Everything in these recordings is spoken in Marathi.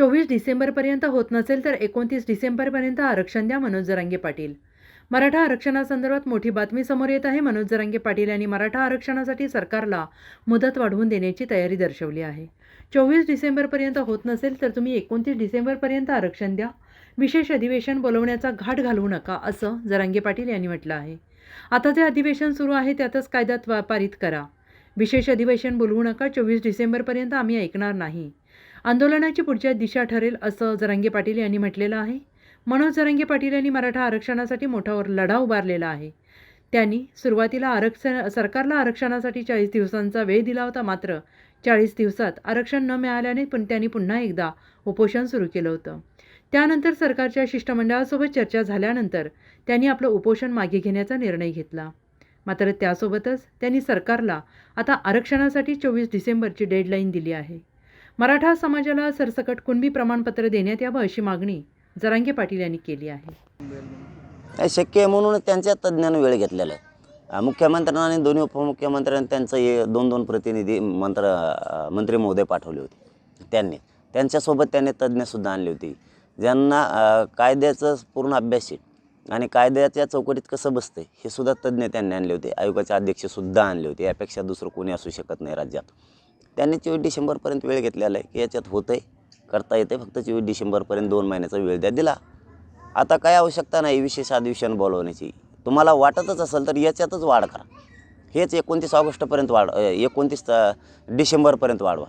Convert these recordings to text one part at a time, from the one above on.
चोवीस डिसेंबरपर्यंत होत नसेल तर एकोणतीस डिसेंबरपर्यंत आरक्षण द्या मनोज जरांगे पाटील. मराठा आरक्षणासंदर्भात मोठी बातमी समोर येत आहे. मनोज जरांगे पाटील यांनी मराठा आरक्षणासाठी सरकारला मुदत वाढवून देण्याची तयारी दर्शवली आहे. चोवीस डिसेंबरपर्यंत होत नसेल तर तुम्ही एकोणतीस डिसेंबरपर्यंत आरक्षण द्या. विशेष अधिवेशन बोलवण्याचा घाट घालवू नका असं जरांगे पाटील यांनी म्हटलं आहे. आता जे अधिवेशन सुरू आहे त्यातच कायद्यात पारित करा. विशेष अधिवेशन बोलवू नका. चोवीस डिसेंबरपर्यंत आम्ही ऐकणार नाही. आंदोलनाची पुढच्या दिशा ठरेल असं जरांगे पाटील यांनी म्हटलेलं आहे. मनोज जरांगे पाटील यांनी मराठा आरक्षणासाठी मोठा लढा उभारलेला आहे. त्यांनी सुरुवातीला आरक्षण सरकारला आरक्षणासाठी चाळीस दिवसांचा वेळ दिला होता मात्र चाळीस दिवसात आरक्षण न मिळाल्याने पण त्यांनी पुन्हा एकदा उपोषण सुरू केलं होतं. त्यानंतर सरकारच्या शिष्टमंडळासोबत चर्चा झाल्यानंतर त्यांनी आपलं उपोषण मागे घेण्याचा निर्णय घेतला. मात्र त्यासोबतच त्यांनी सरकारला आता आरक्षणासाठी चोवीस डिसेंबरची डेडलाईन दिली आहे. मराठा समाजाला सरसकट कुणबी प्रमाणपत्र देण्यात यावं अशी मागणी जरांगे पाटील यांनी केली आहे. शक्य आहे म्हणून त्यांच्या तज्ज्ञानं वेळ घेतलेला आहे. मुख्यमंत्र्यांना आणि दोन्ही उपमुख्यमंत्र्यांनी त्यांचं हे दोन दोन प्रतिनिधी मंत्र मंत्री महोदय पाठवले होते. त्यांनी त्यांच्यासोबत त्यांनी तज्ज्ञसुद्धा आणली होती. ज्यांना कायद्याचं पूर्ण अभ्यास आहे आणि कायद्याच्या चौकटीत कसं बसतं हे सुद्धा तज्ज्ञ त्यांनी आणले होते. आयोगाचे अध्यक्षसुद्धा आणले होते. यापेक्षा दुसरं कोणी असू शकत नाही राज्यात. त्यांनी चोवीस डिसेंबरपर्यंत वेळ घेतलेला आहे की याच्यात होतं आहे करता येते फक्त चोवीस डिसेंबरपर्यंत दोन महिन्याचा वेळ द्या दिला. आता काय आवश्यकता नाही विशेष अधिवेशन बोलवण्याची. तुम्हाला वाटतच असेल तर याच्यातच वाढ करा. हेच एकोणतीस ऑगस्टपर्यंत वाढ एकोणतीस डिसेंबरपर्यंत वाढवा.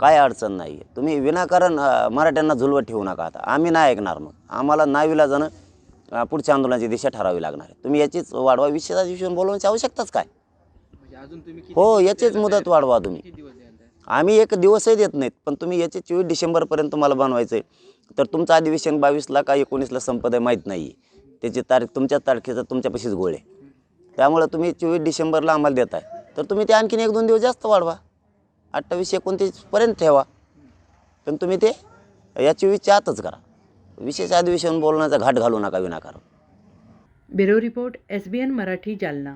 काय अडचण नाही आहे तुम्ही विनाकारण मराठ्यांना झुलवत ठेवू नका आता. आम्ही नाही ऐकणार मग. आम्हाला नावीला जाणं पुढच्या आंदोलनाची दिशा ठरावी लागणार आहे. तुम्ही याचीच वाढवा. विशेष अधिवेशन बोलवण्याची आवश्यकताच काय? म्हणजे हो याचीच मुदत? वाढवा तुम्ही. आम्ही एक दिवसही देत नाहीत पण तुम्ही याचे चोवीस डिसेंबरपर्यंत तुम्हाला बनवायचं आहे तर तुमचं अधिवेशन बावीसला का एकोणीसला संपत आहे माहीत नाही त्याची तारीख तुमच्या तारखेचा तुमच्यापाशीच गोळ आहे. त्यामुळं तुम्ही चोवीस डिसेंबरला आम्हाला देताय. तर तुम्ही ते आणखीन एक दोन दिवस जास्त वाढवा. अठ्ठावीस एकोणतीसपर्यंत ठेवा. पण तुम्ही ते या चोवीसच्या आतच करा. विशेष अधिवेशन बोलण्याचा घाट घालू नका विनाकारण. Bureau report S B N Marathi Jalna.